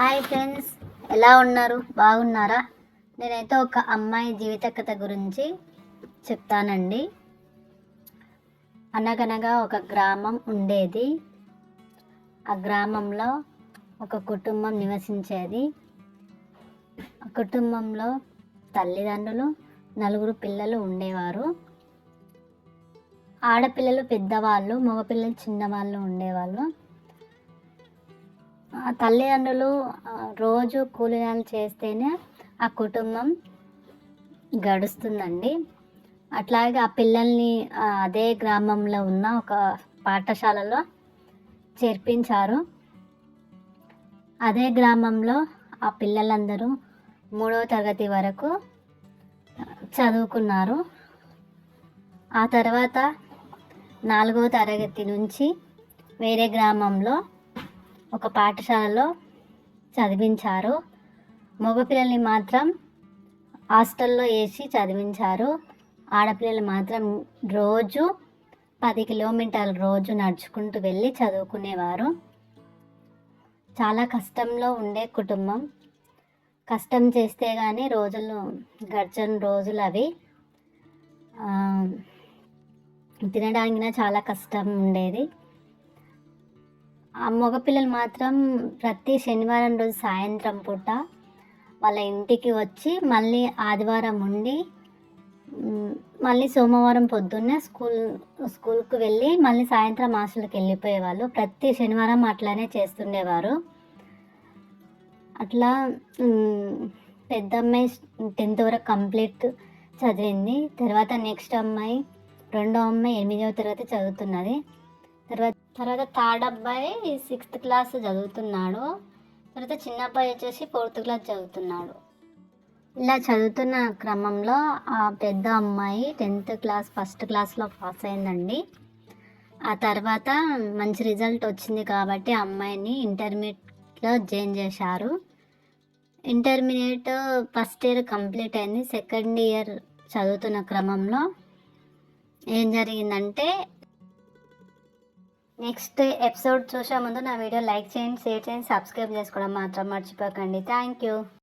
Hi friends ఎలా ఉన్నారు? బాగున్నారా? నేనైతే ఒక అమ్మాయి జీవిత కథ గురించి చెప్తానండి. అనగనగా ఒక గ్రామం ఉండేది. ఆ గ్రామంలో ఒక కుటుంబం నివసించేది. ఆ కుటుంబంలో తల్లిదండ్రులు నలుగురు పిల్లలు ఉండేవారు. ఆడపిల్లలు పెద్దవాళ్ళు మగపిల్లలు చిన్నవాళ్ళు ఉండేవాళ్ళు. తల్లిదండ్రులు రోజు కూలినాలు చేస్తేనే ఆ కుటుంబం గడుస్తుందండి. అట్లాగే ఆ పిల్లల్ని అదే గ్రామంలో ఉన్న ఒక పాఠశాలలో చేర్పించారు. అదే గ్రామంలో ఆ పిల్లలందరూ మూడవ తరగతి వరకు చదువుకున్నారు. ఆ తర్వాత నాలుగవ తరగతి నుంచి వేరే గ్రామంలో ఒక పాఠశాలలో చదివించారు. మగపిల్లల్ని మాత్రం హాస్టల్లో వేసి చదివించారు. ఆడపిల్లలు మాత్రం రోజు పది కిలోమీటర్లు రోజు నడుచుకుంటూ వెళ్ళి చదువుకునేవారు. చాలా కష్టంలో ఉండే కుటుంబం. కష్టం చేస్తే కానీ రోజులు గడిచిన రోజులు అవి తినడానికి చాలా కష్టం ఉండేది. ఆ మగపిల్లలు మాత్రం ప్రతి శనివారం రోజు సాయంత్రం పూట వాళ్ళ ఇంటికి వచ్చి మళ్ళీ ఆదివారం ఉండి మళ్ళీ సోమవారం పొద్దున్నే స్కూల్ స్కూల్కి వెళ్ళి మళ్ళీ సాయంత్రం హాస్టల్కి వెళ్ళిపోయేవాళ్ళు. ప్రతి శనివారం అట్లానే చేస్తుండేవారు. అట్లా పెద్ద అమ్మాయి టెన్త్ వరకు కంప్లీట్ చదివింది. తర్వాత నెక్స్ట్ అమ్మాయి రెండో అమ్మాయి ఎనిమిదవ తరగతి చదువుతున్నది. తర్వాత తర్వాత థర్డ్ అబ్బాయి సిక్స్త్ క్లాస్ చదువుతున్నాడు. తర్వాత చిన్న అబ్బాయి వచ్చేసి ఫోర్త్ క్లాస్ చదువుతున్నాడు. ఇలా చదువుతున్న క్రమంలో ఆ పెద్ద అమ్మాయి టెన్త్ క్లాస్ ఫస్ట్ క్లాస్లో పాస్ అయిందండి. ఆ తర్వాత మంచి రిజల్ట్ వచ్చింది కాబట్టి ఆ అమ్మాయిని ఇంటర్మీడియట్లో జాయిన్ చేశారు. ఇంటర్మీడియట్ ఫస్ట్ ఇయర్ కంప్లీట్ అయింది. సెకండ్ ఇయర్ చదువుతున్న క్రమంలో ఏం జరిగిందంటే నెక్స్ట్ ఎపిసోడ్ చూసే ముందు నా వీడియో లైక్ చేయండి షేర్ చేయండి సబ్స్క్రైబ్ చేసుకోవడం మాత్రం మర్చిపోకండి. Thank you.